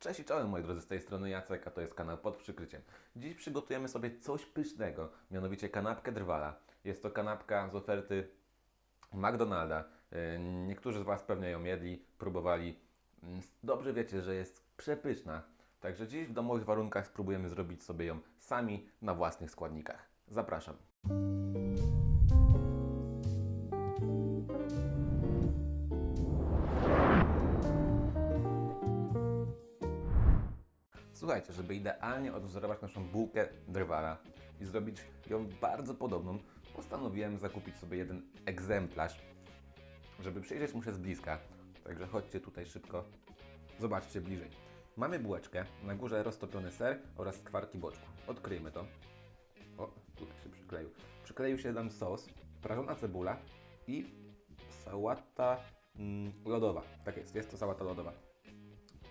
Cześć i czołem moi drodzy, z tej strony Jacek, a to jest kanał Pod Przykryciem. Dziś przygotujemy sobie coś pysznego, mianowicie kanapkę drwala. Jest to kanapka z oferty McDonalda. E, Niektórzy z Was pewnie ją jedli, próbowali. Mm, Dobrze wiecie, że jest przepyszna. Także dziś w domowych warunkach spróbujemy zrobić sobie ją sami na własnych składnikach. Zapraszam. Słuchajcie, żeby idealnie odwzorować naszą bułkę drwala i zrobić ją bardzo podobną, postanowiłem zakupić sobie jeden egzemplarz, żeby przyjrzeć mu się z bliska. Także chodźcie tutaj szybko, zobaczcie bliżej. Mamy bułeczkę, na górze roztopiony ser oraz skwarki boczku. Odkryjmy to. O, tutaj się przykleił. Przykleił się nam sos, prażona cebula i sałata mm, lodowa. Tak jest, jest to sałata lodowa.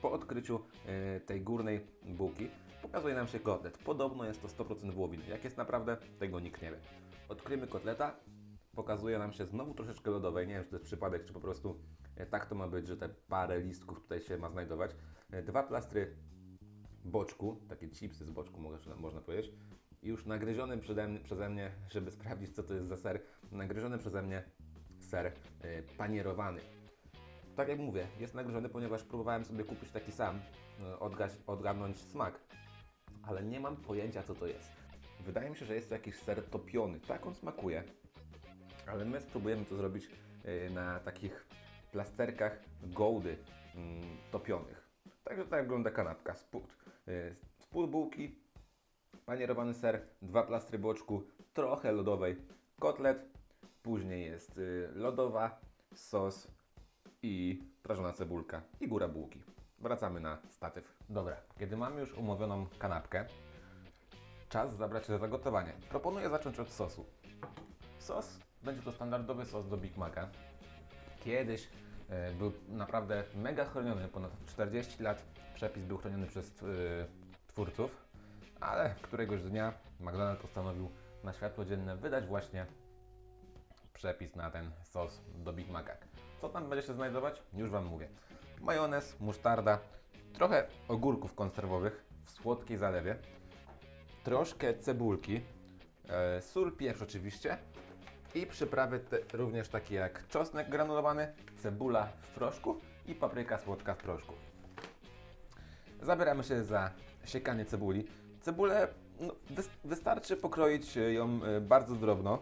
Po odkryciu e, tej górnej bułki pokazuje nam się kotlet. Podobno jest to 100% wołowiny. Jak jest naprawdę, tego nikt nie wie. Odkryjmy kotleta, pokazuje nam się znowu troszeczkę lodowej. Nie wiem, czy to jest przypadek, czy po prostu e, tak to ma być, że te parę listków tutaj się ma znajdować. E, Dwa plastry boczku, takie chipsy z boczku można, powiedzieć. Już nagryziony przeze mnie, przeze mnie, żeby sprawdzić co to jest za ser, nagryziony przeze mnie ser panierowany. Tak jak mówię, jest nagryziony, ponieważ próbowałem sobie kupić taki sam, e, odgać, odgadnąć smak, ale nie mam pojęcia co to jest. Wydaje mi się, że jest to jakiś ser topiony, tak on smakuje, ale my spróbujemy to zrobić e, na takich plasterkach gołdy mm, topionych. Także tak wygląda kanapka, spód. E, Spód bułki, panierowany ser, dwa plastry boczku, trochę lodowej, kotlet, później jest lodowa, sos i prażona cebulka i góra bułki. Wracamy na statyw. Dobra, kiedy mamy już umówioną kanapkę, czas zabrać się za gotowanie. Proponuję zacząć od sosu. Sos będzie to standardowy sos do Big Maca. Kiedyś e, był naprawdę mega chroniony, ponad 40 lat przepis był chroniony przez e, twórców, ale któregoś dnia McDonald's postanowił na światło dzienne wydać właśnie przepis na ten sos do Big Maca. Co tam będzie się znajdować? Już Wam mówię. Majonez, musztarda, trochę ogórków konserwowych w słodkiej zalewie, troszkę cebulki, e, sól, pieprz oczywiście i przyprawy te, również takie jak czosnek granulowany, cebula w proszku i papryka słodka w proszku. Zabieramy się za siekanie cebuli. Cebulę no, wys- wystarczy pokroić ją e, bardzo drobno,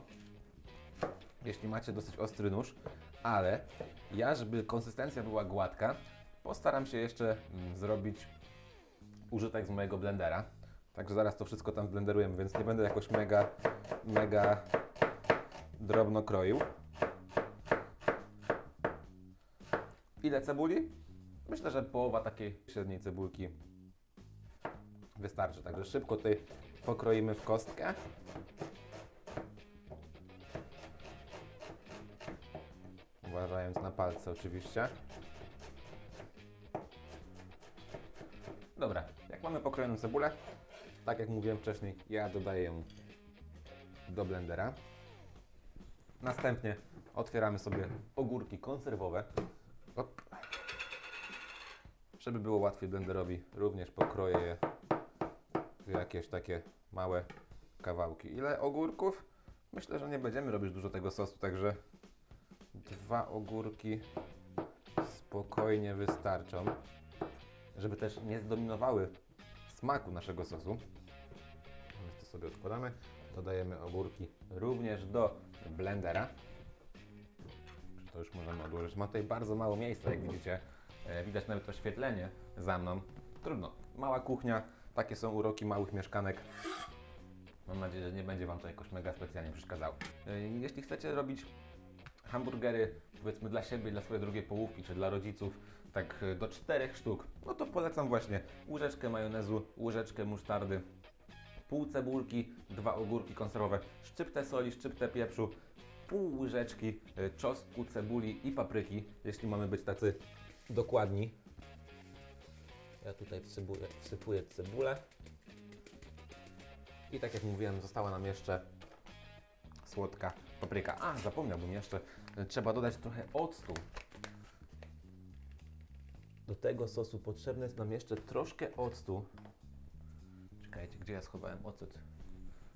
jeśli macie dosyć ostry nóż, ale ja, żeby konsystencja była gładka, postaram się jeszcze mm, zrobić użytek z mojego blendera. Także zaraz to wszystko tam blenderujemy, więc nie będę jakoś mega, mega drobno kroił. Ile cebuli? Myślę, że połowa takiej średniej cebulki wystarczy. Także szybko tutaj pokroimy w kostkę. Uważając na palce oczywiście. Dobra, jak mamy pokrojoną cebulę, tak jak mówiłem wcześniej, ja dodaję ją do blendera. Następnie otwieramy sobie ogórki konserwowe. Op. Żeby było łatwiej blenderowi, również pokroję je w jakieś takie małe kawałki. Ile ogórków? Myślę, że nie będziemy robić dużo tego sosu, także dwa ogórki spokojnie wystarczą, żeby też nie zdominowały smaku naszego sosu. Więc to sobie odkładamy. Dodajemy ogórki również do blendera. To już możemy odłożyć? Ma tutaj bardzo mało miejsca, jak widzicie. E, Widać nawet oświetlenie za mną. Trudno. Mała kuchnia. Takie są uroki małych mieszkanek. Mam nadzieję, że nie będzie Wam to jakoś mega specjalnie przeszkadzało. E, Jeśli chcecie robić hamburgery, powiedzmy dla siebie, dla swojej drugiej połówki, czy dla rodziców, tak e, do czterech sztuk, no to polecam właśnie łyżeczkę majonezu, łyżeczkę musztardy, pół cebulki, dwa ogórki konserwowe, szczyptę soli, szczyptę pieprzu, pół łyżeczki e, czosnku, cebuli i papryki, jeśli mamy być tacy dokładni. Ja tutaj wsypuję, wsypuję cebulę. I tak jak mówiłem, została nam jeszcze słodka papryka. A, zapomniałbym jeszcze, trzeba dodać trochę octu do tego sosu potrzebne jest nam jeszcze troszkę octu. Czekajcie, gdzie ja schowałem ocet?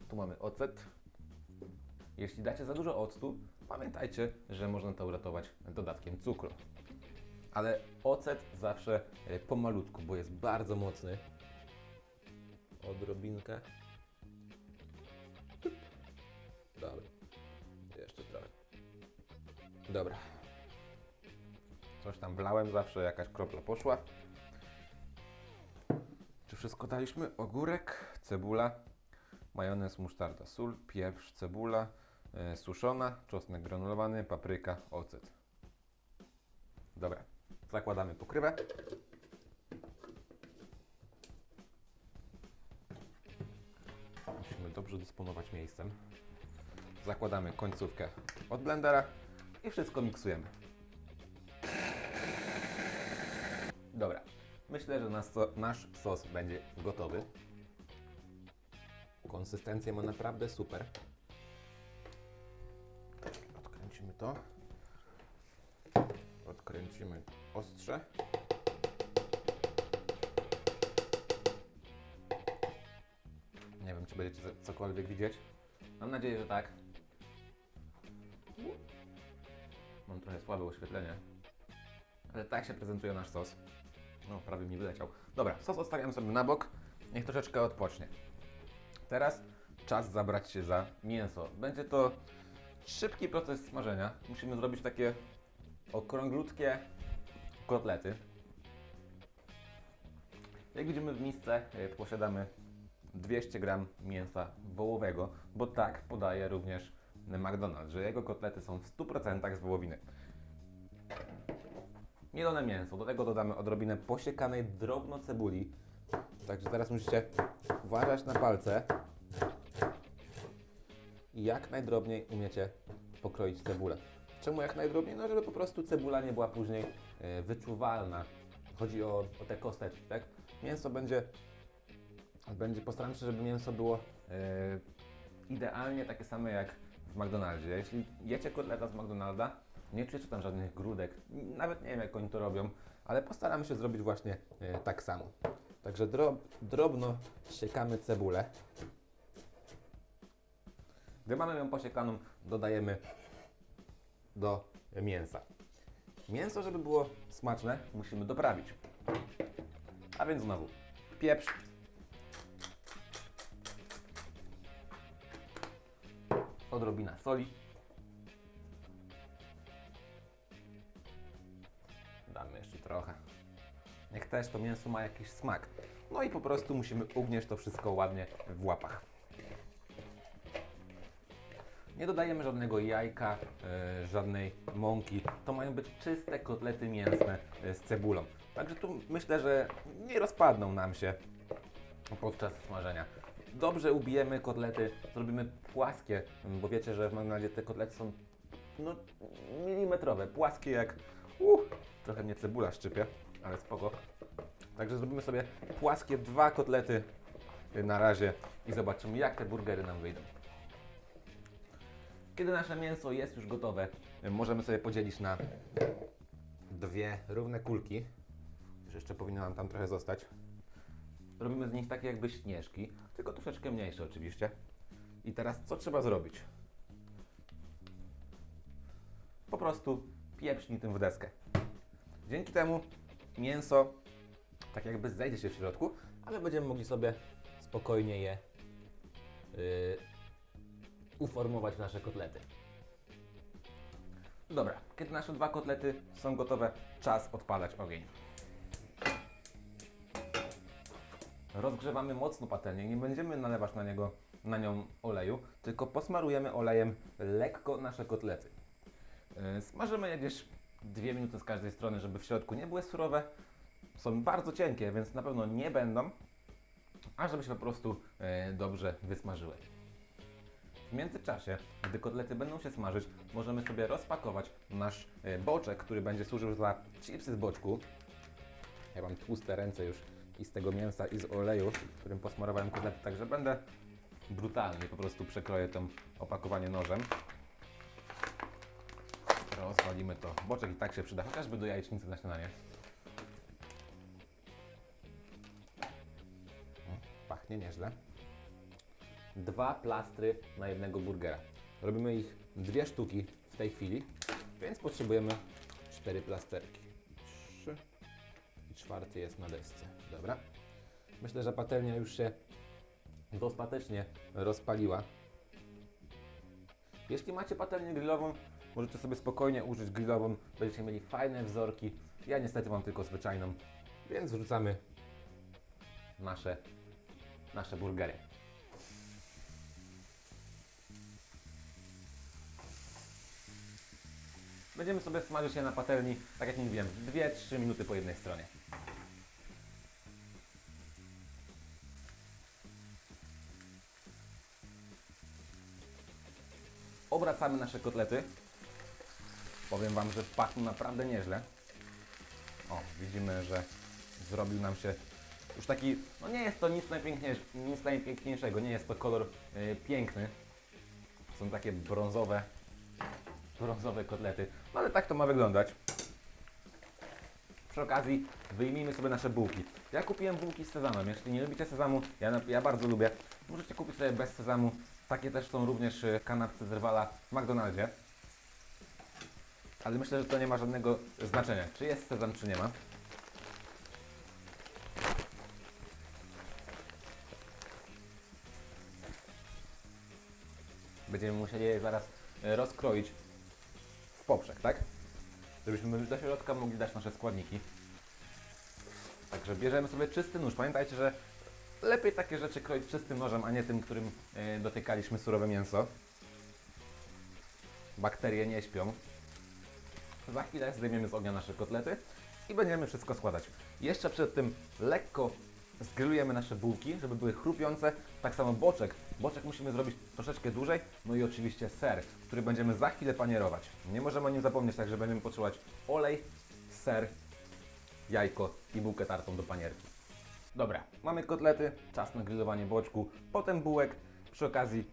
Tu mamy ocet. Jeśli dacie za dużo octu, pamiętajcie, że można to uratować dodatkiem cukru. Ale ocet zawsze e, pomalutku, bo jest bardzo mocny. Odrobinkę. Dobra. Coś tam wlałem, zawsze jakaś kropla poszła. Czy wszystko daliśmy? Ogórek, cebula, majonez, musztarda, sól, pieprz, cebula, e, suszona, czosnek granulowany, papryka, ocet. Dobra, zakładamy pokrywę. Musimy dobrze dysponować miejscem. Zakładamy końcówkę od blendera i wszystko miksujemy. Dobra, myślę, że nasz, nasz sos będzie gotowy. Konsystencję ma naprawdę super. Odkręcimy to. Odkręcimy ostrze. Nie wiem, czy będziecie co- cokolwiek widzieć. Mam nadzieję, że tak. Mam trochę słabe oświetlenie. Ale tak się prezentuje nasz sos. No, prawie mi wyleciał. Dobra, sos odstawiam sobie na bok. Niech troszeczkę odpocznie. Teraz czas zabrać się za mięso. Będzie to szybki proces smażenia. Musimy zrobić takie okrąglutkie kotlety. Jak widzimy w misce e, posiadamy 200 g mięsa wołowego, bo tak podaje również McDonald's, że jego kotlety są w 100% z wołowiny. Mielone mięso, do tego dodamy odrobinę posiekanej drobno cebuli. Także teraz musicie uważać na palce i jak najdrobniej umiecie pokroić cebulę. Czemu jak najdrobniej? No żeby po prostu cebula nie była później e, wyczuwalna. Chodzi o, o te kosteczki, tak? Mięso będzie, będzie postaram się, żeby mięso było e, idealnie takie same jak w McDonaldzie. Jeśli jecie kotleta z McDonalda, nie czujecie tam żadnych grudek, nawet nie wiem jak oni to robią, ale postaram się zrobić właśnie e, tak samo. Także drob, drobno siekamy cebulę. Gdy mamy ją posiekaną, dodajemy do mięsa. Mięso, żeby było smaczne, musimy doprawić. A więc znowu pieprz, odrobina soli, damy jeszcze trochę. Niech też to mięso ma jakiś smak. No i po prostu musimy ugnieść to wszystko ładnie w łapach. Nie dodajemy żadnego jajka, e, żadnej mąki. To mają być czyste kotlety mięsne e, z cebulą. Także tu myślę, że nie rozpadną nam się podczas smażenia. Dobrze ubijemy kotlety, zrobimy płaskie, bo wiecie, że w McDonaldzie te kotlety są no, milimetrowe, płaskie jak... Uh, trochę mnie cebula szczypie, ale spoko. Także zrobimy sobie płaskie dwa kotlety na razie i zobaczymy jak te burgery nam wyjdą. Kiedy nasze mięso jest już gotowe, możemy sobie podzielić na dwie równe kulki. Jeszcze powinno nam tam trochę zostać. Robimy z nich takie jakby śnieżki, tylko troszeczkę mniejsze oczywiście. I teraz co trzeba zrobić? Po prostu pieprznij tym w deskę. Dzięki temu mięso tak jakby zejdzie się w środku, ale będziemy mogli sobie spokojnie je yy, uformować w nasze kotlety. Dobra, kiedy nasze dwa kotlety są gotowe, czas odpalać ogień. Rozgrzewamy mocno patelnię, nie będziemy nalewać na, niego, na nią oleju, tylko posmarujemy olejem lekko nasze kotlety. Yy, Smażymy je gdzieś 2 minuty z każdej strony, żeby w środku nie były surowe. Są bardzo cienkie, więc na pewno nie będą, a żeby się po prostu e, dobrze wysmażyły. W międzyczasie, gdy kotlety będą się smażyć, możemy sobie rozpakować nasz e, boczek, który będzie służył za chipsy z boczku. Ja mam tłuste ręce już i z tego mięsa i z oleju, którym posmarowałem kotlety, także będę brutalnie po prostu przekroję to opakowanie nożem. Rozwalimy to. Boczek i tak się przyda, chociażby do jajecznicy na śniadanie. Mm, pachnie nieźle. Dwa plastry na jednego burgera. Robimy ich dwie sztuki w tej chwili, więc potrzebujemy cztery plasterki. Czwarty jest na desce. Dobra. Myślę, że patelnia już się dostatecznie rozpaliła. Jeśli macie patelnię grillową, możecie sobie spokojnie użyć grillową, będziecie mieli fajne wzorki. Ja niestety mam tylko zwyczajną, więc wrzucamy nasze, nasze burgery. Będziemy sobie smażyć je na patelni, tak jak mówiłem, 2-3 minuty po jednej stronie. Obracamy nasze kotlety. Powiem Wam, że pachną naprawdę nieźle. O, widzimy, że zrobił nam się już taki, no nie jest to nic, nic najpiękniejszego, nie jest to kolor y, piękny. Są takie brązowe, brązowe kotlety, no ale tak to ma wyglądać. Przy okazji wyjmijmy sobie nasze bułki. Ja kupiłem bułki z sezamem. Jeśli nie lubicie sezamu, ja, ja bardzo lubię. Możecie kupić sobie bez sezamu. Takie też są również y, kanapce z rywala w McDonaldzie. Ale myślę, że to nie ma żadnego znaczenia, czy jest sezam, czy nie ma. Będziemy musieli je zaraz e, rozkroić w poprzek, tak? Żebyśmy do środka mogli dać nasze składniki. Także bierzemy sobie czysty nóż. Pamiętajcie, że lepiej takie rzeczy kroić czystym nożem, a nie tym, którym e, dotykaliśmy surowe mięso. Bakterie nie śpią. Za chwilę zdejmiemy z ognia nasze kotlety i będziemy wszystko składać. Jeszcze przed tym lekko zgrillujemy nasze bułki, żeby były chrupiące. Tak samo boczek. Boczek musimy zrobić troszeczkę dłużej. No i oczywiście ser, który będziemy za chwilę panierować. Nie możemy o nim zapomnieć, także będziemy potrzebować olej, ser, jajko i bułkę tartą do panierki. Dobra, mamy kotlety, czas na grillowanie boczku, potem bułek. Przy okazji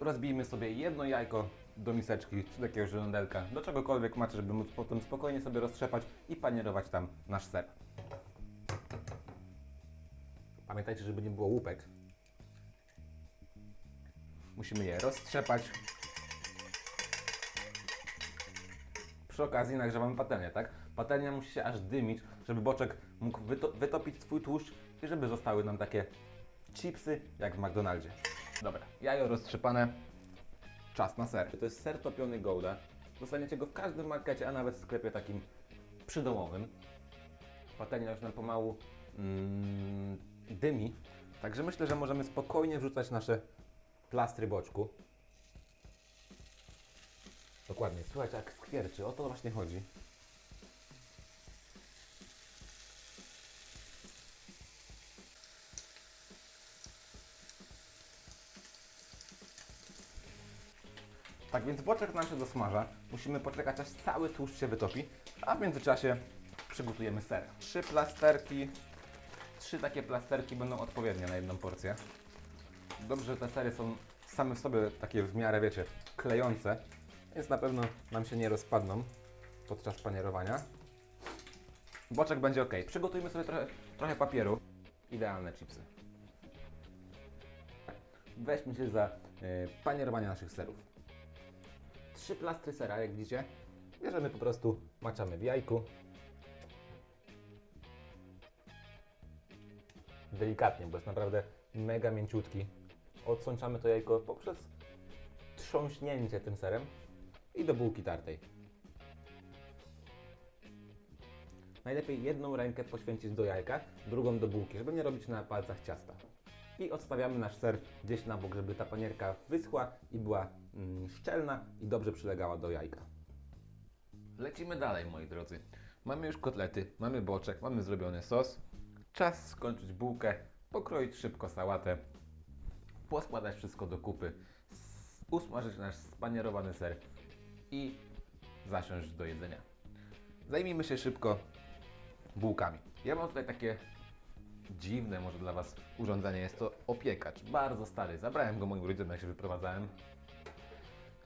rozbijmy sobie jedno jajko do miseczki, czy do jakiegoś żądelka, do czegokolwiek macie, żeby móc potem spokojnie sobie roztrzepać i panierować tam nasz ser. Pamiętajcie, żeby nie było łupek. Musimy je roztrzepać. Przy okazji nagrzewamy patelnię, tak? Patelnia musi się aż dymić, żeby boczek mógł wyto wytopić swój tłuszcz i żeby zostały nam takie chipsy jak w McDonaldzie. Dobra, jajo roztrzepane. Czas na ser. To jest ser topiony Gouda. Dostaniecie go w każdym markecie, a nawet w sklepie takim przydomowym. Patelnia już nam pomału mm, dymi. Także myślę, że możemy spokojnie wrzucać nasze plastry boczku. Dokładnie, słuchajcie, jak skwierczy, o to właśnie chodzi. Tak więc boczek nam się dosmaża. Musimy poczekać aż cały tłuszcz się wytopi, a w międzyczasie przygotujemy ser. Trzy plasterki, trzy takie plasterki będą odpowiednie na jedną porcję. Dobrze, że te sery są same w sobie takie w miarę, wiecie, klejące, więc na pewno nam się nie rozpadną podczas panierowania. Boczek będzie ok. Przygotujmy sobie trochę, trochę papieru. Idealne chipsy. Weźmy się za y, panierowanie naszych serów. Trzy plastry sera, jak widzicie. Bierzemy po prostu, maczamy w jajku. Delikatnie, bo jest naprawdę mega mięciutki. Odsączamy to jajko poprzez trząśnięcie tym serem i do bułki tartej. Najlepiej jedną rękę poświęcić do jajka, drugą do bułki, żeby nie robić na palcach ciasta. I odstawiamy nasz ser gdzieś na bok, żeby ta panierka wyschła i była mm, szczelna i dobrze przylegała do jajka. Lecimy dalej, moi drodzy. Mamy już kotlety, mamy boczek, mamy zrobiony sos. Czas skończyć bułkę, pokroić szybko sałatę, poskładać wszystko do kupy, usmażyć nasz spanierowany ser i zasiąść do jedzenia. Zajmijmy się szybko bułkami. Ja mam tutaj takie dziwne może dla Was urządzenie. Jest to opiekacz, bardzo stary. Zabrałem go moim rodzicom, jak się wyprowadzałem.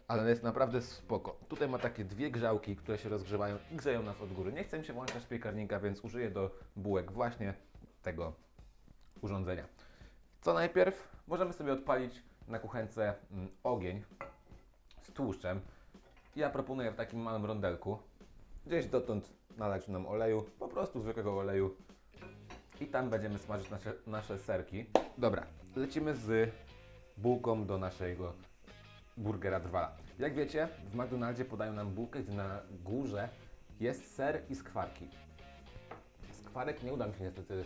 Ale jest naprawdę spoko. Tutaj ma takie dwie grzałki, które się rozgrzewają i grzeją nas od góry. Nie chcę się włączać piekarnika, więc użyję do bułek właśnie tego urządzenia. Co najpierw możemy sobie odpalić na kuchence mm, ogień z tłuszczem. Ja proponuję w takim małym rondelku gdzieś dotąd nalać nam oleju, po prostu zwykłego oleju i tam będziemy smażyć nasze, nasze serki. Dobra, lecimy z bułką do naszego burgera drwala. Jak wiecie, w McDonaldzie podają nam bułkę, gdzie na górze jest ser i skwarki. Skwarek nie uda mi się niestety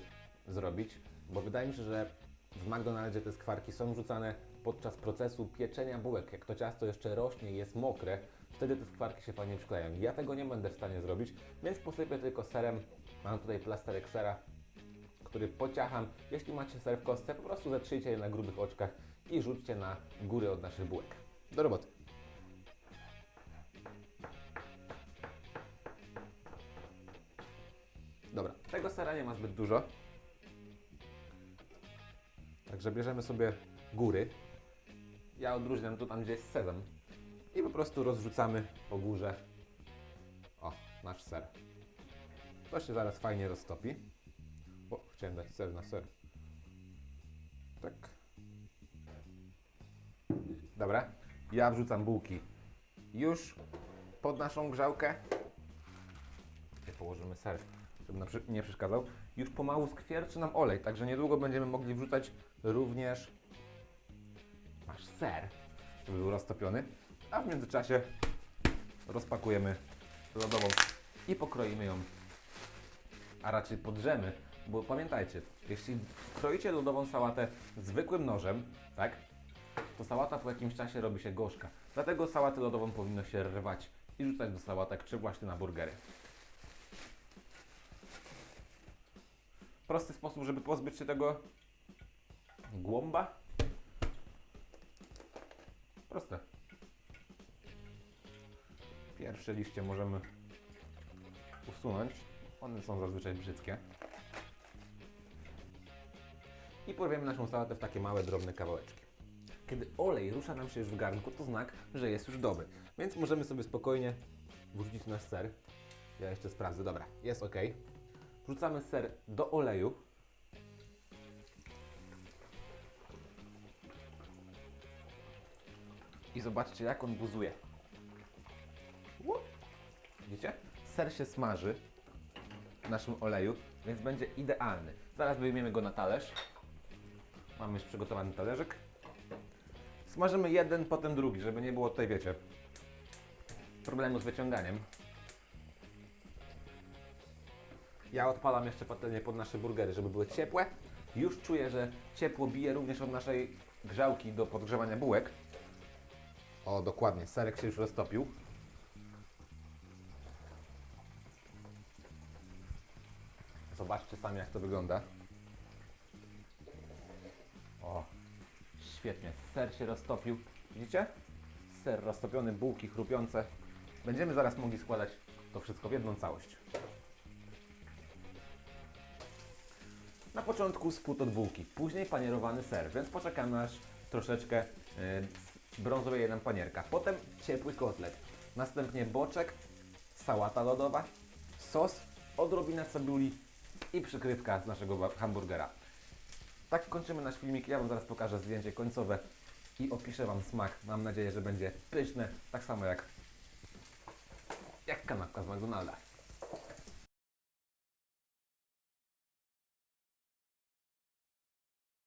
zrobić, bo wydaje mi się, że w McDonaldzie te skwarki są rzucane podczas procesu pieczenia bułek. Jak to ciasto jeszcze rośnie i jest mokre, wtedy te skwarki się fajnie przyklejają. Ja tego nie będę w stanie zrobić, więc posypię tylko serem. Mam tutaj plasterek sera, który pociacham. Jeśli macie ser w kostce, po prostu zatrzyjcie je na grubych oczkach i rzućcie na góry od naszych bułek. Do roboty. Dobra, tego sera nie ma zbyt dużo. Także bierzemy sobie góry. Ja odróżniam tu tam, gdzie jest sezam. I po prostu rozrzucamy po górze. O, nasz ser. To się zaraz fajnie roztopi. O, chciałem dać ser na ser. Tak. Dobra. Ja wrzucam bułki już pod naszą grzałkę. Tutaj położymy ser, żeby nie przeszkadzał. Już pomału skwierczy nam olej, także niedługo będziemy mogli wrzucać również nasz ser, żeby był roztopiony. A w międzyczasie rozpakujemy lodową i pokroimy ją, a raczej podrzemy, bo pamiętajcie, jeśli kroicie lodową sałatę zwykłym nożem, tak, to sałata po jakimś czasie robi się gorzka. Dlatego sałatę lodową powinno się rwać i rzucać do sałatek, czy właśnie na burgery. Prosty sposób, żeby pozbyć się tego głąba. Proste. Pierwsze liście możemy usunąć. One są zazwyczaj brzydkie. I porwiemy naszą sałatę w takie małe, drobne kawałeczki. Kiedy olej rusza nam się już w garnku, to znak, że jest już dobry. Więc możemy sobie spokojnie wrzucić nasz ser. Ja jeszcze sprawdzę. Dobra, jest ok. Wrzucamy ser do oleju. I zobaczcie, jak on buzuje. Widzicie? Ser się smaży w naszym oleju, więc będzie idealny. Zaraz wyjmiemy go na talerz. Mamy już przygotowany talerzyk. Smażymy jeden, potem drugi, żeby nie było tutaj, wiecie, problemu z wyciąganiem. Ja odpalam jeszcze patelnię pod nasze burgery, żeby były ciepłe. Już czuję, że ciepło bije również od naszej grzałki do podgrzewania bułek. O, dokładnie, serek się już roztopił. Zobaczcie sami, jak to wygląda. O, świetnie. Ser się roztopił. Widzicie? Ser roztopiony, bułki chrupiące. Będziemy zaraz mogli składać to wszystko w jedną całość. Na początku spód od bułki, później panierowany ser, więc poczekamy aż troszeczkę brązoweje nam panierka. Potem ciepły kotlet, następnie boczek, sałata lodowa, sos, odrobina cebuli i przykrywka z naszego hamburgera. Tak kończymy nasz filmik. Ja Wam zaraz pokażę zdjęcie końcowe i opiszę Wam smak. Mam nadzieję, że będzie pyszne, tak samo jak, jak kanapka z McDonalda.